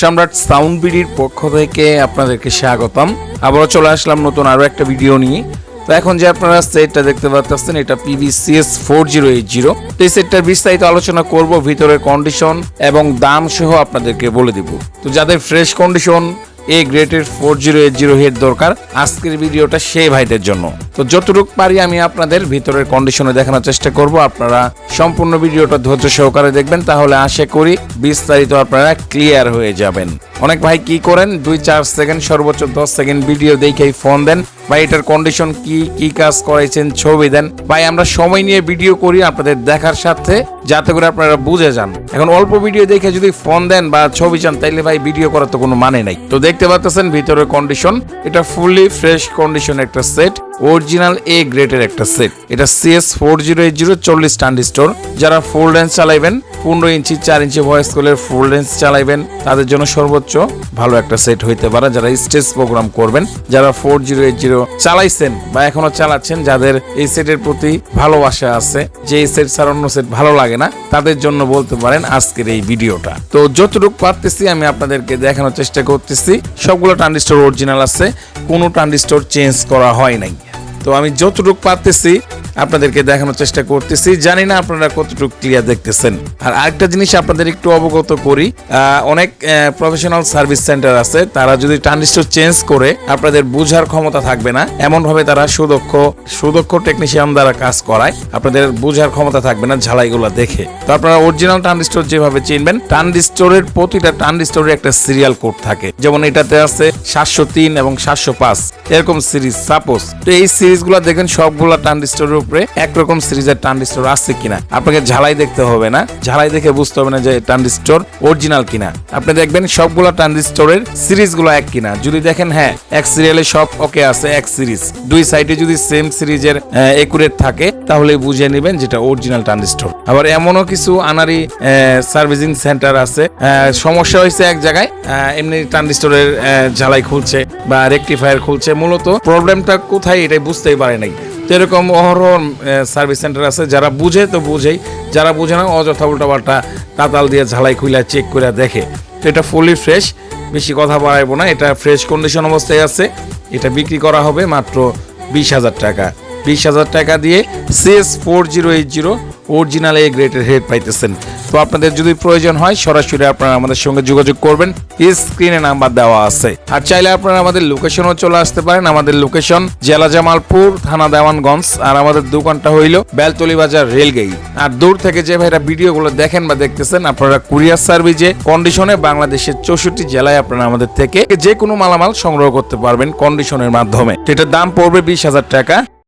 সম্রাট সাউন্ড বিডির পক্ষ থেকে আপনাদেরকে স্বাগতম। আবারও চলে আসলাম নতুন আরও একটা ভিডিও নিয়ে। তো এখন যে আপনারা সেটটা দেখতে পাচ্ছেন এটা PVCS four zero eight zero তো এই সেটটার বিস্তারিত আলোচনা করব, ভিতরের কন্ডিশন এবং দাম সহ আপনাদেরকে বলে দিব। তো যাদের ফ্রেশ কন্ডিশন এ গ্রেটের four zero eight zero head দরকার, আজকের ভিডিওটা সেই ভাইদের জন্য। তো যতটুকু পারি আমি আপনাদের ভিতরের কন্ডিশনে দেখানোর চেষ্টা করব। আপনারা সম্পূর্ণ ভিডিওটা ধৈর্য সহকারে দেখবেন, তাহলে আশা করি বিস্তারিত আপনারা ক্লিয়ার হয়ে যাবেন। অনেক ভাই কি করেন? দুই চার সেকেন্ড, সর্বোচ্চ দশ সেকেন্ড ভিডিও দেখেই ফোন দেন। ভাই, এটার কন্ডিশন কি? কি কাজ করেছেন ছবি দেন। ভাই, আমরা সময় নিয়ে ভিডিও করি আপনাদের দেখার সাথে, যাতে করে আপনারা বুঝে যান। এখন অল্প ভিডিও দেখে যদি ফোন দেন বা ছবি চান, তাইলে ভাই ভিডিও করার তো কোনো মানে নাই। তো দেখতে পাচ্ছেন ভিতরের কন্ডিশন এটা ফুললি ফ্রেশ কন্ডিশন একটা সেট অরিজিনাল এ গ্রেডের একটা সেট এটা CS four zero eight zero চল্লিশ স্টোর যারা ফুল রেঞ্জ চালাইবেন, পনেরো ইঞ্চি, চার ইঞ্চি ভয়েস কলের ফুল রেঞ্জ চালাইবেন, তাদের জন্য সর্বোচ্চ ভালো একটা সেট হইতে পারে। যারা স্টেজ প্রোগ্রাম করবেন, যারা ফোর জিরো এইট জিরো চালাইছেন বা এখনও চালাচ্ছেন, যাদের এই সেটের প্রতি ভালোবাসা আছে, যে এই সেট ছাড়া অন্য সেট ভালো লাগে না, তাদের জন্য বলতে পারেন আজকের এই ভিডিওটা। তো যতটুকু পারতেছি, আমি আপনাদেরকে দেখানোর চেষ্টা করতেছি। সবগুলো ট্রানজিস্টর অরিজিনাল আছে, কোনো ট্রানজিস্টর চেঞ্জ করা হয় নাই। তো আমি যতটুকু পারতেছি আপনাদেরকে দেখানোর চেষ্টা করতেছি। জানি না আপনারা কতটুকু ক্লিয়ার দেখতেছেন। আর আরেকটা জিনিস আপনাদের একটু অবগত করি অনেক প্রফেশনাল সার্ভিস সেন্টার আছে। তারা যদি ট্রানজিস্টর চেঞ্জ করে, আপনাদের বুঝার ক্ষমতা থাকবে না। এমন ভাবে তারা সুদক্ষ সুদক্ষ টেকনিশিয়ান দ্বারা কাজ করায়। আপনাদের বুঝার ক্ষমতা থাকবে না ঝালাইগুলো দেখে। তো আপনারা অরিজিনাল ট্রানজিস্টর যেভাবে চিনবেন ট্রানজিস্টরের প্রতিটা ট্রানজিস্টরের একটা সিরিয়াল কোড থাকে। যেমন এটাতে আছে সাতশো তিন এবং সাতশো পাঁচ। এরকম সিরিজ সাপোজ তো এই সিরিজগুলো দেখেন, সবগুলা ট্রানজিস্টরের উপরে একরকম সিরিজের ট্রানজিস্টর আছে কিনা? আপনাকে ঝালাই দেখতে হবে না। ঝালাই দেখে বুঝতে হবে না যে ট্রানজিস্টর অরিজিনাল কিনা। আপনি দেখবেন সবগুলা ট্রানজিস্টরের সিরিজগুলো এক কিনা। যদি দেখেন হ্যাঁ এক সিরিয়ালে সব ওকে আছে, এক সিরিজ। দুই সাইডে যদি সেম সিরিজের একুরেট থাকে তাহলে বুঝে নেবেন যেটা অরিজিনাল ট্রানজিস্টর আবার এমনও কিছু আনারি সার্ভিসিং সেন্টার আছে। সমস্যা হয়েছে এক জায়গায় এমনি ট্রানজিস্টরের ঝালাই খুলছে বা রেকটিফায়ার খুলছে। মূলত প্রবলেমটা কোথায়, এটাই বুঝতেই পারে নাই। তো এরকম অহরহ সার্ভিস সেন্টার আছে, যারা বুঝে তো বুঝেই, যারা বুঝে না অযথা উল্টাপাল্টা তাতাল দিয়ে ঝালাই খুইলা চেক করে দেখে। তো এটা ফুলি ফ্রেশ বেশি কথা বাড়াইব না, এটা ফ্রেশ কন্ডিশন অবস্থায় আছে, এটা বিক্রি করা হবে মাত্র বিশ হাজার টাকা। বিশ হাজার টাকা দিয়ে CS four zero eight zero original A greater head পাইতেছেন। তো আপনাদের যদি প্রয়োজন হয়, সরাসরি আপনারা আমাদের সঙ্গে যোগাযোগ করবেন। স্ক্রিনে নাম্বার দেওয়া আছে। আর চাইলে আপনারা আমাদের লোকেশনও চলে আসতে পারেন। আমাদের লোকেশন জেলা জামালপুর, থানা দেওয়ানগঞ্জ। আর আমাদের দোকানটা হইল বেলতলি বাজার রেলগেট আর দূর থেকে যে ভাইরা ভিডিওগুলো দেখেন বা দেখতেছেন, আপনারা কুরিয়ার সার্ভিসে কন্ডিশনে বাংলাদেশের চৌষট্টি জেলায় আপনারা আমাদের থেকে যে কোনো মালামাল সংগ্রহ করতে পারবেন কন্ডিশনের মাধ্যমে। এটার দাম পড়বে বিশ হাজার টাকা।